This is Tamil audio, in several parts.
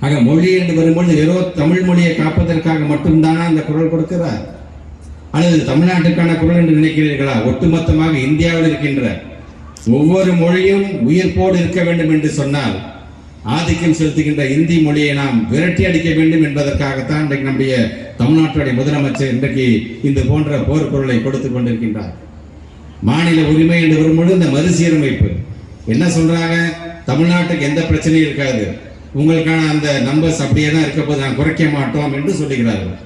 ஆக மொழி என்று வரும்பொழுது வெறும் தமிழ் மொழியை காப்பதற்காக மட்டும்தானா அந்த குரல் கொடுக்கிறார். அல்லது தமிழ்நாட்டுக்கான குரல் என்று நினைக்கிறீர்களா? ஒட்டுமொத்தமாக இந்தியாவில் இருக்கின்ற ஒவ்வொரு மொழியும் உயிர்ப்போடு இருக்க வேண்டும் என்று சொன்னால் ஆதிக்கம் செலுத்துகின்ற இந்தி மொழியை நாம் விரட்டி அடிக்க வேண்டும் என்பதற்காகத்தான் இன்றைக்கு நம்முடைய தமிழ்நாட்டுடைய முதலமைச்சர் இன்றைக்கு இந்த போன்ற போர்க்குரலை கொடுத்துக் கொண்டிருக்கின்றார். மாநில உரிமை என்று வரும்பொழுது இந்த மறுசீரமைப்பு. என்ன சொல்றாங்க? தமிழ்நாட்டுக்கு எந்த பிரச்சனையும் இருக்காது. உங்களுக்கான அந்த நம்பர்ஸ் அப்படியே தான் இருக்க போது நாங்கள் குறைக்க மாட்டோம் என்று சொல்லுகிறார்கள்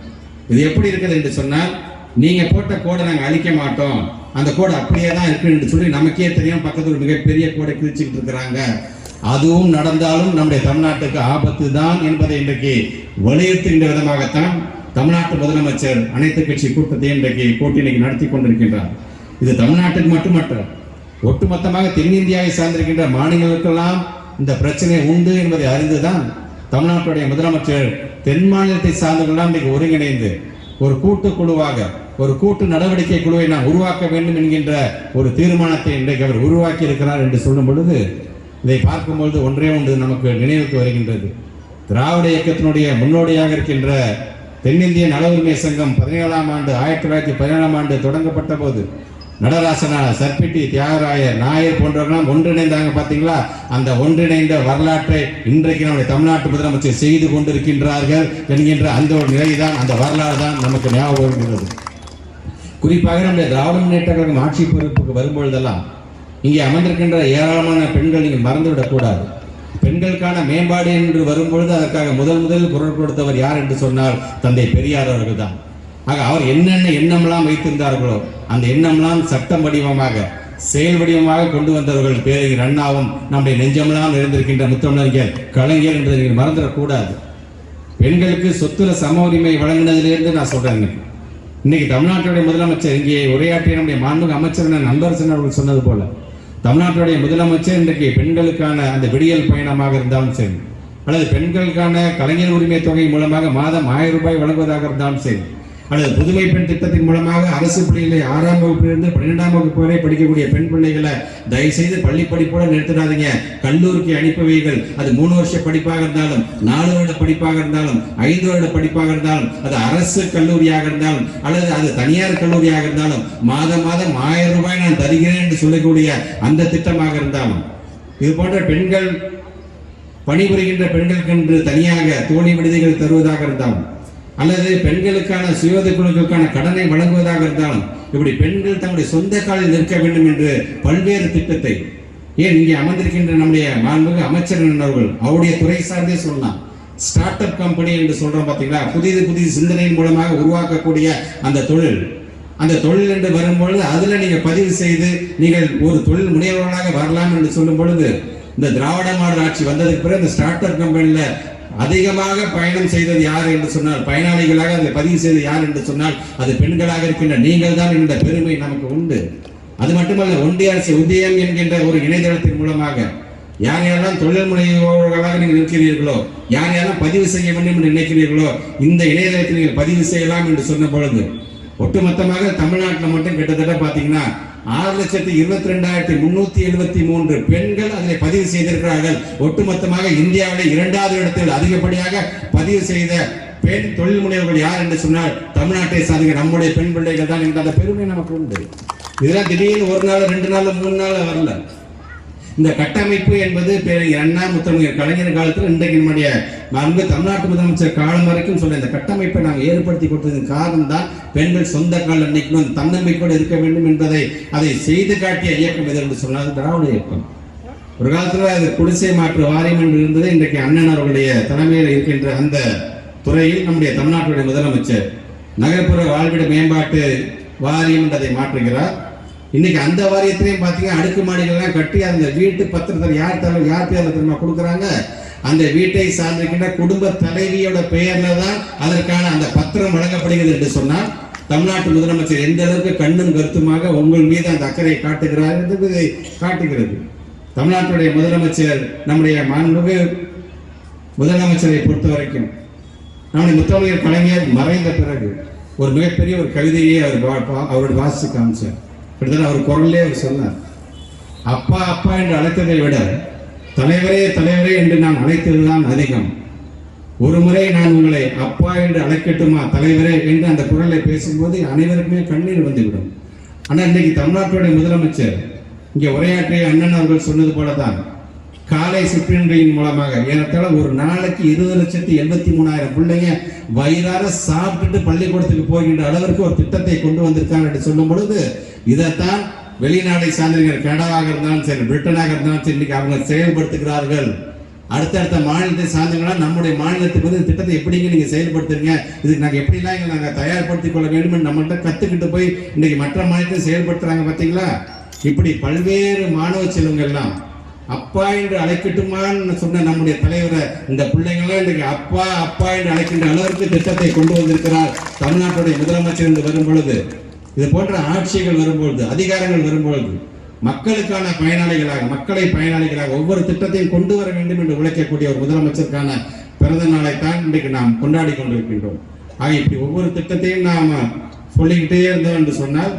இது எப்படி இருக்குது என்று சொன்னால் நீங்கள் போட்ட கோடை நாங்கள் அழிக்க மாட்டோம். அந்த கோடை அப்படியே தான் இருக்கு என்று சொல்லி நமக்கே தெரியும் பக்கத்தில் மிகப்பெரிய கோடை கிழிச்சுக்கிட்டு இருக்கிறாங்க. அதுவும் நடந்தாலும் நம்முடைய தமிழ்நாட்டுக்கு ஆபத்து தான் என்பதை இன்றைக்கு வலியுறுத்துகின்ற விதமாகத்தான் தமிழ்நாட்டு முதலமைச்சர் அனைத்து கட்சி கூட்டத்தை இன்றைக்கு கூட்டணிக்கு நடத்தி கொண்டிருக்கின்றார். இது தமிழ்நாட்டுக்கு மட்டுமற்ற ஒட்டுமொத்தமாக தென்னிந்தியாவை சார்ந்திருக்கின்ற மாநிலங்களுக்கெல்லாம் இந்த பிரச்சனை உண்டு என்பதை அறிந்துதான் தமிழ்நாட்டுடைய முதலமைச்சர் தென் மாநிலத்தை சார்ந்தவர்களாம் இன்றைக்கு ஒருங்கிணைந்து ஒரு கூட்டு குழுவாக ஒரு கூட்டு நடவடிக்கை குழுவை நான் உருவாக்க வேண்டும் என்கின்ற ஒரு தீர்மானத்தை இன்றைக்கு அவர் உருவாக்கி இருக்கிறார் என்று சொல்லும் பொழுது இதை பார்க்கும்பொழுது ஒன்றே ஒன்று நமக்கு நினைவுக்கு வருகின்றது. திராவிட இயக்கத்தினுடைய முன்னோடியாக இருக்கின்ற தென்னிந்திய நல உரிமை சங்கம் பதினேழாம் ஆண்டு ஆயிரத்தி தொள்ளாயிரத்தி பதினேழாம் ஆண்டு தொடங்கப்பட்ட போது நடராசனா சர்பிட்டி தியாகராயர் நாயர் போன்றவர்களாம் ஒன்றிணைந்தாங்க பார்த்தீங்களா? அந்த ஒன்றிணைந்த வரலாற்றை இன்றைக்கு நம்முடைய தமிழ்நாட்டு முதலமைச்சர் செய்து கொண்டிருக்கின்றார்கள் என்கின்ற அந்த ஒரு நிலைதான் அந்த வரலாறு தான் நமக்கு ஞாபகம் வருகிறது. குறிப்பாக நம்முடைய திராவிட முன்னேற்ற கழகம் ஆட்சி பொறுப்புக்கு வரும்பொழுதெல்லாம் இங்கே அமர்ந்திருக்கின்ற ஏராளமான பெண்கள் நீங்கள் மறந்துவிடக்கூடாது. பெண்களுக்கான மேம்பாடு என்று வரும்பொழுது அதற்காக முதல் முதல் குரல் கொடுத்தவர் யார் என்று சொன்னால் தந்தை பெரியார் அவர்கள் தான். ஆக அவர் என்னென்ன எண்ணம்லாம் வைத்திருந்தார்களோ அந்த எண்ணம்லாம் சட்டம் வடிவமாக செயல் வடிவமாக கொண்டு வந்தவர்கள் பேரறிஞர் அண்ணாவும் நம்முடைய நெஞ்சமெல்லாம் நிறைந்திருக்கின்ற முத்தமிழறிஞர் கலைஞர் என்பதை நீங்கள் மறந்துடக்கூடாது பெண்களுக்கு சொத்துல சம உரிமை வழங்கினதிலிருந்து நான் சொல்றேன் இன்னைக்கு. தமிழ்நாட்டுடைய முதலமைச்சர் இங்கே உரையாற்றிய நம்முடைய மாண்புமிகு அமைச்சர் நண்பரசன் அவர்கள் சொன்னது போல தமிழ்நாட்டுடைய முதலமைச்சர் இன்றைக்கு பெண்களுக்கான அந்த விடியல் பயணமாக இருந்தாலும் சரி அல்லது பெண்களுக்கான கலைஞர் உரிமை தொகை மூலமாக மாதம் ஆயிரம் ரூபாய் வழங்குவதாக இருந்தாலும் சரி அல்லது புதுமை பெண் திட்டத்தின் மூலமாக அரசு பள்ளியிலே ஆறாம் வகுப்பிலிருந்து பன்னிரெண்டாம் வகுப்பு வரை படிக்கக்கூடிய பெண் பிள்ளைகளை தயவுசெய்து பள்ளி படிப்போட நிறுத்திடாதீங்க. கல்லூரிக்கு அனுப்பி வைகள் அது மூணு வருஷ படிப்பாக இருந்தாலும் நாலு வருட படிப்பாக இருந்தாலும் ஐந்து வருட படிப்பாக இருந்தாலும் அது அரசு கல்லூரியாக இருந்தாலும் அல்லது அது தனியார் கல்லூரியாக இருந்தாலும் மாதம் மாதம் ஆயிரம் ரூபாய் நான் தருகிறேன் என்று சொல்லக்கூடிய அந்த திட்டமாக இருந்தாலும் இது போன்ற பெண்கள் பணிபுரிகின்ற பெண்களுக்கு என்று தனியாக தோழி விடுதிகள் தருவதாக இருந்தாலும் அல்லது பெண்களுக்கான சுயோத குழுக்களுக்கான கடனை வழங்குவதாக இருந்தாலும் இப்படி பெண்கள் தங்களுடைய சொந்த காலில் நிற்க வேண்டும் என்று பல்வேறு திட்டத்தை ஏன் இங்கே அமர்ந்திருக்கின்ற நம்முடைய மாண்புமிகு அமைச்சர் அவர்கள் அவருடைய துறை சார்ந்தே சொல்லலாம் ஸ்டார்ட் அப் கம்பெனி என்று சொல்றோம் பார்த்தீங்களா புதிது புதிய சிந்தனையின் மூலமாக உருவாக்கக்கூடிய அந்த தொழில். அந்த தொழில் என்று வரும்பொழுது அதில் நீங்கள் பதிவு செய்து நீங்கள் ஒரு தொழில் முனைவர்களாக வரலாம் என்று சொல்லும் பொழுது இந்த திராவிட மாடல் ஆட்சி வந்ததுக்கு பிறகு இந்த ஸ்டார்ட் அப் கம்பெனியில் அதிகமாக பயணம் செய்தது யார் என்று சொன்னால் பயனாளிகளாக அதை பதிவு செய்தது யார் என்று சொன்னால் அது பெண்களாக இருக்கின்ற நீங்கள் தான் என்ற பெருமை நமக்கு உண்டு. அது மட்டுமல்ல ஒன்றிய அரசு உதயம் என்கின்ற ஒரு இணையதளத்தின் மூலமாக யார் யாரெல்லாம் தொழில் முனைவோர்களாக நீங்கள் இருக்கிறீர்களோ யார் யாரெல்லாம் பதிவு செய்ய வேண்டும் என்று நினைக்கிறீர்களோ இந்த இணையதளத்தில் நீங்கள் பதிவு செய்யலாம் என்று சொன்ன பொழுது ஒட்டுமொத்தமாக தமிழ்நாட்டில் மட்டும் கிட்டத்தட்ட பார்த்தீங்கன்னா ஆறு லட்சத்தி இருபத்தி ரெண்டாயிரத்தி முன்னூத்தி எழுபத்தி மூன்று பெண்கள் அதில் பதிவு செய்திருக்கிறார்கள். ஒட்டுமொத்தமாக இந்தியாவிலே இரண்டாவது இடத்தில் அதிகப்படியாக பதிவு செய்த பெண் தொழில் முனைவர்கள் யார் என்று சொன்னால் தமிழ்நாட்டை சார்ந்த நம்முடைய பெண் பிள்ளைகள் தான் என்ற அந்த பெருமை நமக்கு உண்டு. இதெல்லாம் திடீர்னு ஒரு நாள் ரெண்டு நாள் மூணு நாள் வரல. இந்த கட்டமைப்பு என்பது பேரறிஞர் அண்ணா முத்தமிழர் கலைஞர் காலத்தில் இன்றைக்கு நம்முடைய அன்பு தமிழ்நாட்டு முதலமைச்சர் காலம் வரைக்கும் சொல்ல இந்த கட்டமைப்பை நாங்கள் ஏற்படுத்தி கொடுத்ததன் காரணம் தான் பெண்கள் சொந்த காலில் நிற்கணும் தன்னம்பிக்கையோடு இருக்க வேண்டும் என்பதை அதை செய்து காட்டிய இயக்கம் எது என்று சொன்னால் திராவிட இயக்கம். ஒரு காலத்தில் அது குடிசை மாற்று வாரியம் என்று இருந்தது. இன்றைக்கு அண்ணன் அவர்களுடைய தலைமையில் இருக்கின்ற அந்த துறையில் நம்முடைய தமிழ்நாட்டுடைய முதலமைச்சர் நகர்ப்புற வாழ்விட மேம்பாட்டு வாரியம் என்றதை மாற்றுகிறார். இன்னைக்கு அந்த வாரியத்திலையும் பார்த்தீங்கன்னா அடுக்குமாடிகள்லாம் கட்டி அந்த வீட்டு பத்திரத்தில் யார் தலைவர் யார் பேர்ல தெரியுமா கொடுக்குறாங்க? அந்த வீட்டை சார்ந்திருக்கின்ற குடும்ப தலைவியோட பெயர்ல தான் அதற்கான அந்த பத்திரம் வழங்கப்படுகிறது என்று சொன்னால் தமிழ்நாட்டு முதலமைச்சர் எந்த அளவுக்கு கண்ணும் கருத்துமாக உங்கள் மீது அந்த அக்கறை காட்டுகிறார் என்று இதை காட்டுகிறது. தமிழ்நாட்டுடைய முதலமைச்சர் நம்முடைய மாண்புமிகு முதலமைச்சரை பொறுத்த வரைக்கும் நம்முடைய முத்தமிழர் கலைஞர் மறைந்த பிறகு ஒரு மிகப்பெரிய ஒரு கவிதையை அவர் வா- பா- அவரோட வாசித்து காமிச்சார். கிட்டத்தட்ட அவர் குரல்லே அவர் சொன்னார். அப்பா அப்பா என்று அழைத்ததை விட தலைவரே தலைவரே என்று நான் அழைத்ததுதான் அதிகம். ஒரு முறை நான் உங்களை அப்பா என்று அழைக்கட்டுமா தலைவரே என்று அந்த குரலை பேசும்போது அனைவருக்குமே கண்ணீர் வந்துவிடும். ஆனால் இன்னைக்கு தமிழ்நாட்டுடைய முதலமைச்சர் இங்கே உரையாற்றிய அண்ணன் அவர்கள் சொன்னது போலதான் காலை சிற்றுண்டியின் மூலமாக ஏறத்தாழ ஒரு நாளைக்கு இருபது லட்சத்தி எண்பத்தி மூணாயிரம் பிள்ளைங்க வயிறார சாப்பிட்டுட்டு பள்ளிக்கூடத்துக்கு போகின்ற அளவிற்கு ஒரு திட்டத்தை கொண்டு வந்திருக்காங்க என்று சொல்லும் பொழுது இதைத்தான் வெளிநாடை சார்ந்தவர்கள் கனடாவாக இருந்தாலும் சரி பிரிட்டனாக இருந்தாலும் சரி இன்னைக்கு அவங்க செயல்படுத்துகிறார்கள். அடுத்தடுத்த மாநிலத்தை சார்ந்தவங்களா நம்முடைய மாநிலத்துக்கு வந்து இந்த திட்டத்தை எப்படிங்க நீங்க செயல்படுத்துறீங்க? இதுக்கு நாங்கள் எப்படிலாம் எங்களை நாங்கள் தயார்படுத்திக் கொள்ள வேண்டும் என்று நம்மகிட்ட கத்துக்கிட்டு போய் இன்னைக்கு மற்ற மாநிலத்தை செயல்படுத்துறாங்க பார்த்தீங்களா இப்படி பல்வேறு மாணவ செல்வங்கள் எல்லாம் அப்பா என்று அழைக்கட்டுமான்னு சொன்ன நம்முடைய தலைவரை இந்த பிள்ளைங்களாம் இன்றைக்கு அப்பா அப்பா என்று அழைக்கின்ற அளவிற்கு திட்டத்தை கொண்டு வந்திருக்கிறார். தமிழ்நாட்டுடைய முதலமைச்சர் என்று வரும் பொழுது இது போன்ற ஆட்சிகள் வரும்பொழுது அதிகாரங்கள் வரும்பொழுது மக்களுக்கான பயனாளிகளாக மக்களை பயனாளிகளாக ஒவ்வொரு திட்டத்தையும் கொண்டு வர வேண்டும் என்று உழைக்கக்கூடிய ஒரு முதலமைச்சருக்கான பிறந்த நாளை தான் இன்றைக்கு நாம் கொண்டாடி கொண்டிருக்கின்றோம். ஆக இப்படி ஒவ்வொரு திட்டத்தையும் நாம் சொல்லிக்கிட்டே இருந்தோம் என்று சொன்னால்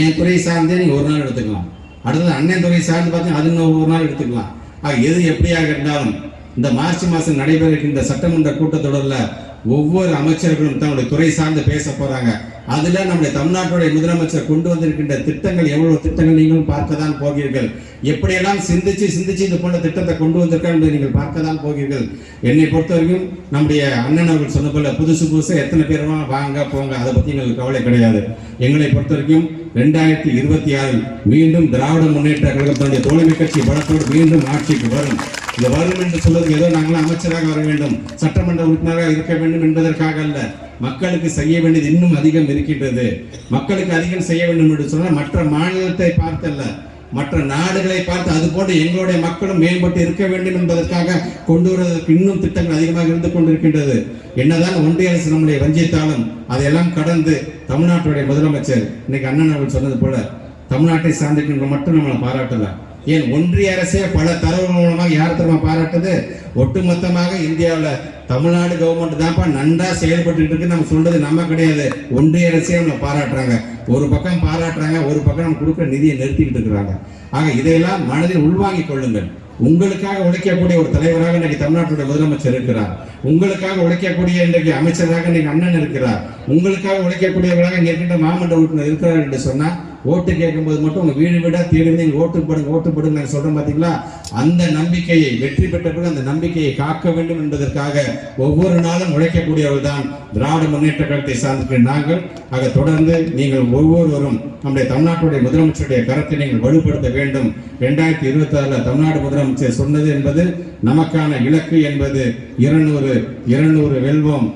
என் துறை சார்ந்தே நீங்கள் ஒரு நாள் எடுத்துக்கலாம். அடுத்தது அண்ணன் துறை சார்ந்து பார்த்தீங்கன்னா அது ஒரு நாள் எடுத்துக்கலாம். ஆக எது எப்படியாக இருந்தாலும் இந்த மார்ச் மாதம் நடைபெற இருக்கின்ற சட்டமன்ற கூட்டத்தொடரில் ஒவ்வொரு அமைச்சர்களும் தங்களுடைய துறை சார்ந்து பேச போறாங்க. அதுல நம்முடைய தமிழ்நாட்டுடைய முதலமைச்சர் கொண்டு வந்திருக்கின்ற திட்டங்கள் எவ்வளவு திட்டங்கள் நீங்களும் பார்க்க தான் போகிறீர்கள்? எப்படியெல்லாம் சிந்திச்சு சிந்திச்சு இது போன்ற திட்டத்தை கொண்டு வந்திருக்காங்க என்பதை நீங்கள் பார்க்க தான் போகிறீர்கள். என்னை பொறுத்தவரைக்கும் நம்முடைய அண்ணன் அவர்கள் சொன்ன போல புதுசு புதுசு எத்தனை பேருமா வாங்க போங்க அதை பத்தி எங்களுக்கு கவலை கிடையாது. எங்களை பொறுத்த வரைக்கும் ரெண்டாயிரத்தி இருபத்தி ஆறில் மீண்டும் திராவிட முன்னேற்ற கழகத்தினுடைய தோழமை கட்சி பலத்தோடு மீண்டும் ஆட்சிக்கு வரும். இந்த வரும் என்று சொல்வது ஏதோ நாங்கள் அமைச்சராக வர வேண்டும் சட்டமன்ற உறுப்பினராக இருக்க வேண்டும் என்பதற்காக அல்ல. மக்களுக்கு செய்ய வேண்டியது இன்னும் அதிகம் இருக்கின்றது. மக்களுக்கு அதிகம் செய்ய வேண்டும் என்று சொன்னால் மற்ற மாநிலத்தை பார்த்தல்ல மற்ற நாடுகளை பார்த்து அது போன்று எங்களுடைய மக்களும் மேம்பட்டு இருக்க வேண்டும் என்பதற்காக கொண்டு வருவதற்கு இன்னும் திட்டங்கள் அதிகமாக இருந்து கொண்டிருக்கின்றது. என்னதான் ஒன்றிய அரசு நம்முடைய வஞ்சித்தாலும் அதையெல்லாம் கடந்து தமிழ்நாட்டுடைய முதலமைச்சர் இன்னைக்கு அண்ணன் அவர்கள் சொன்னது போல தமிழ்நாட்டை சார்ந்திருக்கின்ற மட்டும் நம்மளை பாராட்டலாம் ஏன் ஒன்றிய அரசே பல தலைவர் மூலமாக யார் தரமா பாராட்டுது? ஒட்டுமொத்தமாக இந்தியாவில் தமிழ்நாடு கவர்மெண்ட் தான்ப்பா நன்றா செயல்பட்டு இருக்கு நம்ம சொல்றது நம்ம கிடையாது. ஒன்றிய அரசே நம்மளை பாராட்டுறாங்க. ஒரு பக்கம் பாராட்டுறாங்க ஒரு பக்கம் நம்ம கொடுக்குற நிதியை நிறுத்திக்கிட்டு இருக்கிறாங்க. ஆக இதையெல்லாம் மனதில் உள்வாங்கிக் கொள்ளுங்கள். உங்களுக்காக உழைக்கக்கூடிய ஒரு தலைவராக இன்னைக்கு தமிழ்நாட்டுடைய முதலமைச்சர் இருக்கிறார். உங்களுக்காக உழைக்கக்கூடிய இன்றைக்கு அமைச்சராக இன்னைக்கு அண்ணன் இருக்கிறார். உங்களுக்காக உழைக்கக்கூடியவராக இங்கே இருக்கின்ற மாமன்ற உறுப்பினர் இருக்கிறார் என்று சொன்னால் ஓட்டு கேட்கும்போது மட்டும் உங்க வீடு வீடா தேடி நீங்க ஓட்டு போடுங்க ஓட்டு போடுங்க நான் சொல்றேன் பாத்தீங்களா? அந்த நம்பிக்கையை வெற்றி பெற்ற பிறகு அந்த நம்பிக்கையை காக்க வேண்டும் என்பதற்காக ஒவ்வொரு நாளும் உழைக்கக்கூடியவர்கள் தான் திராவிட முன்னேற்ற கழகத்தை சார்ந்திருக்கிற நாங்கள். ஆக தொடர்ந்து நீங்கள் ஒவ்வொருவரும் நம்முடைய தமிழ்நாட்டுடைய முதலமைச்சருடைய கருத்தை நீங்கள் வலுப்படுத்த வேண்டும். இரண்டாயிரத்தி இருபத்தி ஆறுல தமிழ்நாடு முதலமைச்சர் சொன்னது என்பது நமக்கான இலக்கு என்பது இருநூறு இருநூறு வெல்வோம்.